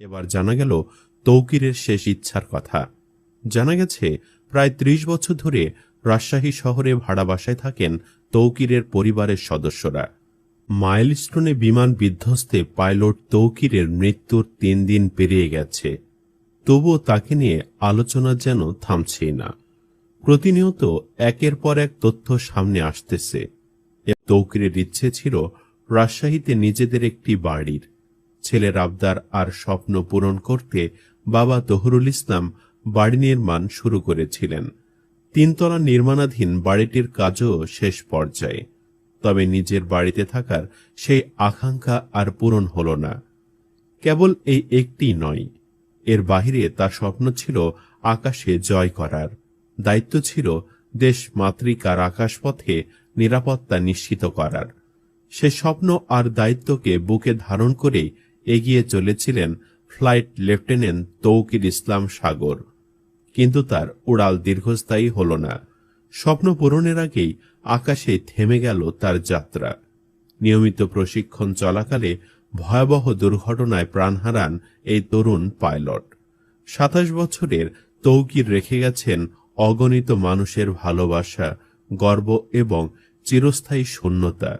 এবার জানা গেল তৌকিরের শেষ ইচ্ছার কথা। জানা গেছে, প্রায় ত্রিশ বছর ধরে রাজশাহী শহরে ভাড়া বাসায় থাকেন তৌকিরের পরিবারের সদস্যরা। মাইলস্টোনে বিমান বিধ্বস্তে পাইলট তৌকিরের মৃত্যুর তিন দিন পেরিয়ে গেছে। তবুও তাকে নিয়ে আলোচনা যেন থামছেই না। প্রতিনিয়ত একের পর এক তথ্য সামনে আসতেছে। তৌকিরের ইচ্ছে ছিল রাজশাহীতে নিজেদের একটি বাড়ির ছেলের আবদার আর স্বপ্ন পূরণ করতে বাবা তহরুল ইসলাম বাড়ি নির্মাণ শুরু করেছিলেন। তিনতলা নির্মাণাধীন বাড়িটির কাজও শেষ পর্যায়ে। তবে নিজের বাড়িতে থাকার সেই আকাঙ্ক্ষা আর পূরণ হল না। কেবল এই একটি নয়, এর বাহিরে তার স্বপ্ন ছিল আকাশে জয় করার। দায়িত্ব ছিল দেশ মাতৃকার আকাশপথে নিরাপত্তা নিশ্চিত করার। সে স্বপ্ন আর দায়িত্বকে বুকে ধারণ করে এগিয়ে চলেছিলেন ফ্লাইট লেফটেন্যান্ট তৌকির ইসলাম সাগর। কিন্তু তার উড়াল দীর্ঘস্থায়ী হল না। স্বপ্ন পূরণের আগেই আকাশে থেমে গেল তার যাত্রা। নিয়মিত প্রশিক্ষণ চলাকালে ভয়াবহ দুর্ঘটনায় প্রাণ হারান এই তরুণ পাইলট। সাতাশ বছরের তৌকির রেখে গেছেন অগণিত মানুষের ভালোবাসা, গর্ব এবং চিরস্থায়ী শূন্যতা।